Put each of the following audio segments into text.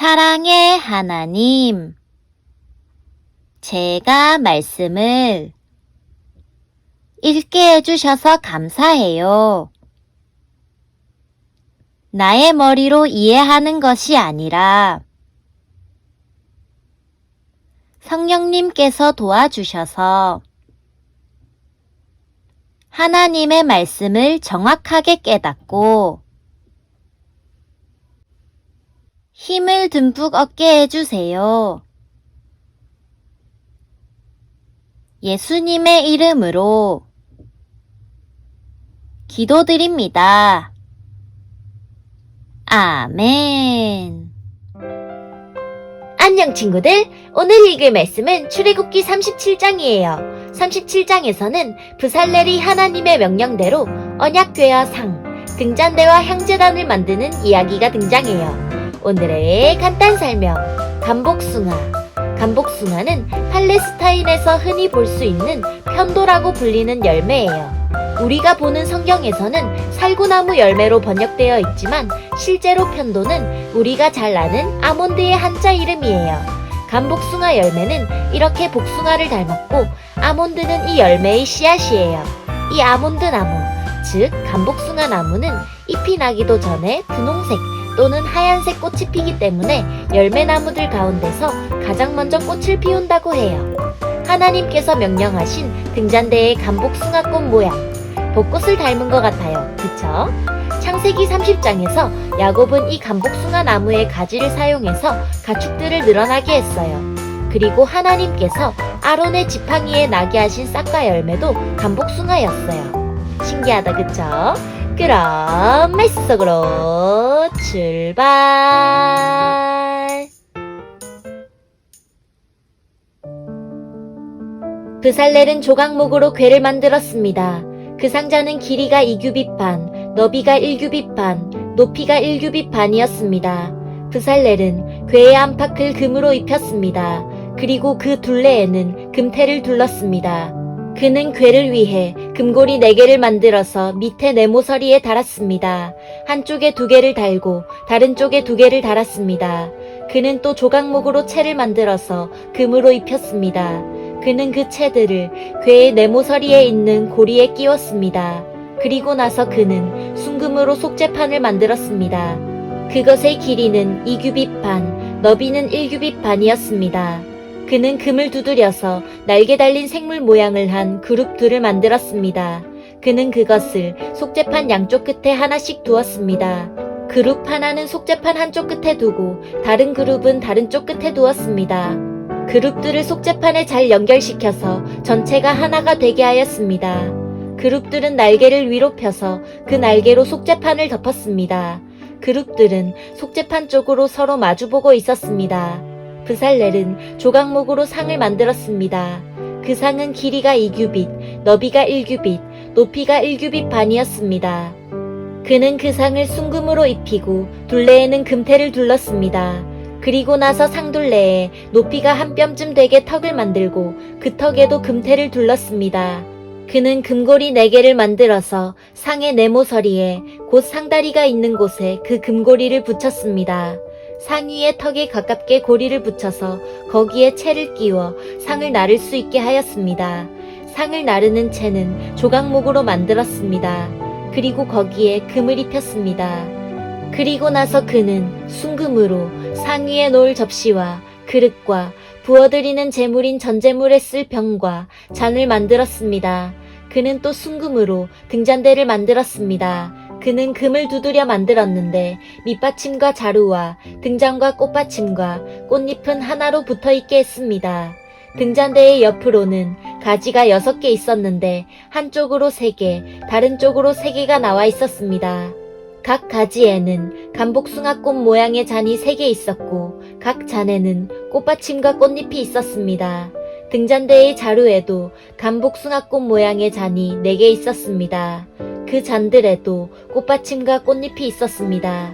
사랑의 하나님, 제가 말씀을 읽게 해주셔서 감사해요. 나의 머리로 이해하는 것이 아니라 성령님께서 도와주셔서 하나님의 말씀을 정확하게 깨닫고 힘을 듬뿍 얻게 해주세요. 예수님의 이름으로 기도드립니다. 아멘. 안녕 친구들. 오늘 읽을 말씀은 출애굽기 37장이에요. 37장에서는 부살렐이 하나님의 명령대로 언약궤와 상, 등잔대와 향제단을 만드는 이야기가 등장해요. 오늘의 간단 설명. 감복숭아. 감복숭아는 팔레스타인에서 흔히 볼 수 있는 편도라고 불리는 열매예요. 우리가 보는 성경에서는 살구나무 열매로 번역되어 있지만 실제로 편도는 우리가 잘 아는 아몬드의 한자 이름이에요. 감복숭아 열매는 이렇게 복숭아를 닮았고 아몬드는 이 열매의 씨앗이에요. 이 아몬드 나무, 즉 감복숭아 나무는 잎이 나기도 전에 분홍색 또는 하얀색 꽃이 피기 때문에 열매나무들 가운데서 가장 먼저 꽃을 피운다고 해요. 하나님께서 명령하신 등잔대의 감복숭아꽃 모양, 벚꽃을 닮은 것 같아요. 그쵸? 창세기 30장에서 야곱은 이 감복숭아 나무의 가지를 사용해서 가축들을 늘어나게 했어요. 그리고 하나님께서 아론의 지팡이에 나게 하신 싹과 열매도 감복숭아였어요. 신기하다, 그쵸? 그럼 말씀 속으로 출발! 브살렐은 조각목으로 궤를 만들었습니다. 그 상자는 길이가 2규빗 반, 너비가 1규빗 반, 높이가 1규빗 반이었습니다. 브살렐은 궤의 안팎을 금으로 입혔습니다. 그리고 그 둘레에는 금태를 둘렀습니다. 그는 궤를 위해 금고리 4개를 만들어서 밑에 네모서리에 달았습니다. 한쪽에 두 개를 달고 다른 쪽에 두 개를 달았습니다. 그는 또 조각목으로 채를 만들어서 금으로 입혔습니다. 그는 그 채들을 궤의 네모서리에 있는 고리에 끼웠습니다. 그리고 나서 그는 순금으로 속재판을 만들었습니다. 그것의 길이는 2규빗 반, 너비는 1규빗 반이었습니다. 그는 금을 두드려서 날개 달린 생물 모양을 한 그룹 둘을 만들었습니다. 그는 그것을 속재판 양쪽 끝에 하나씩 두었습니다. 그룹 하나는 속재판 한쪽 끝에 두고 다른 그룹은 다른 쪽 끝에 두었습니다. 그룹들을 속재판에 잘 연결시켜서 전체가 하나가 되게 하였습니다. 그룹들은 날개를 위로 펴서 그 날개로 속재판을 덮었습니다. 그룹들은 속재판 쪽으로 서로 마주보고 있었습니다. 브살렐은 조각목으로 상을 만들었습니다. 그 상은 길이가 2규빗, 너비가 1규빗, 높이가 1규빗 반이었습니다. 그는 그 상을 순금으로 입히고 둘레에는 금태를 둘렀습니다. 그리고 나서 상둘레에 높이가 한 뼘쯤 되게 턱을 만들고 그 턱에도 금태를 둘렀습니다. 그는 금고리 네 개를 만들어서 상의 네모서리에 곧 상다리가 있는 곳에 그 금고리를 붙였습니다. 상위의 턱에 가깝게 고리를 붙여서 거기에 채를 끼워 상을 나를 수 있게 하였습니다. 상을 나르는 채는 조각목으로 만들었습니다. 그리고 거기에 금을 입혔습니다. 그리고 나서 그는 순금으로 상위에 놓을 접시와 그릇과 부어드리는 재물인 전재물에 쓸 병과 잔을 만들었습니다. 그는 또 순금으로 등잔대를 만들었습니다. 그는 금을 두드려 만들었는데 밑받침과 자루와 등잔과 꽃받침과 꽃잎은 하나로 붙어 있게 했습니다. 등잔대의 옆으로는 가지가 여섯 개 있었는데 한쪽으로 세 개, 다른 쪽으로 세 개가 나와 있었습니다. 각 가지에는 감복숭아꽃 모양의 잔이 세개 있었고 각 잔에는 꽃받침과 꽃잎이 있었습니다. 등잔대의 자루에도 감복숭아꽃 모양의 잔이 네개 있었습니다. 그 잔들에도 꽃받침과 꽃잎이 있었습니다.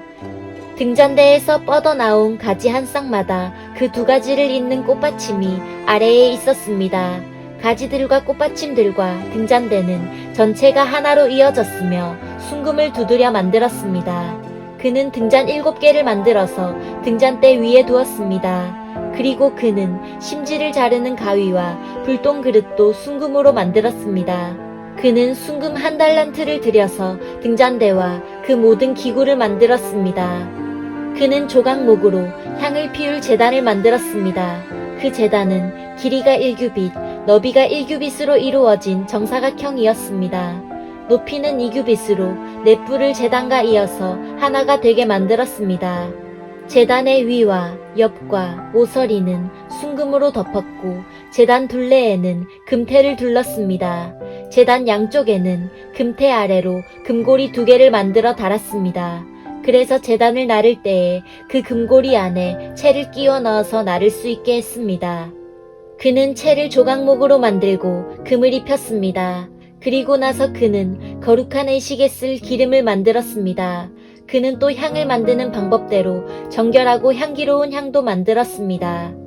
등잔대에서 뻗어나온 가지 한 쌍마다 그 두 가지를 잇는 꽃받침이 아래에 있었습니다. 가지들과 꽃받침들과 등잔대는 전체가 하나로 이어졌으며 순금을 두드려 만들었습니다. 그는 등잔 일곱 개를 만들어서 등잔대 위에 두었습니다. 그리고 그는 심지를 자르는 가위와 불똥 그릇도 순금으로 만들었습니다. 그는 순금 한 달란트를 들여서 등잔대와 그 모든 기구를 만들었습니다. 그는 조각목으로 향을 피울 재단을 만들었습니다. 그 재단은 길이가 1규빗, 너비가 1규빗으로 이루어진 정사각형이었습니다. 높이는 2규빗으로 네 뿔을 재단과 이어서 하나가 되게 만들었습니다. 재단의 위와 옆과 모서리는 순금으로 덮었고 재단 둘레에는 금태를 둘렀습니다. 재단 양쪽에는 금태 아래로 금고리 두 개를 만들어 달았습니다. 그래서 재단을 나를 때에 그 금고리 안에 채를 끼워 넣어서 나를 수 있게 했습니다. 그는 채를 조각목으로 만들고 금을 입혔습니다. 그리고 나서 그는 거룩한 의식에 쓸 기름을 만들었습니다. 그는 또 향을 만드는 방법대로 정결하고 향기로운 향도 만들었습니다.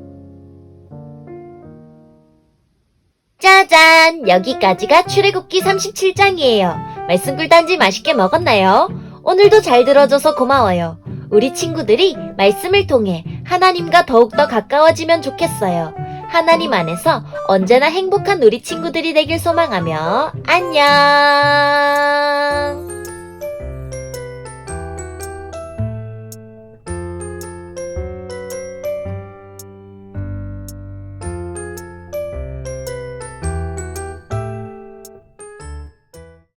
짜잔! 여기까지가 출애굽기 37장이에요. 말씀 꿀단지 맛있게 먹었나요? 오늘도 잘 들어줘서 고마워요. 우리 친구들이 말씀을 통해 하나님과 더욱더 가까워지면 좋겠어요. 하나님 안에서 언제나 행복한 우리 친구들이 되길 소망하며 안녕!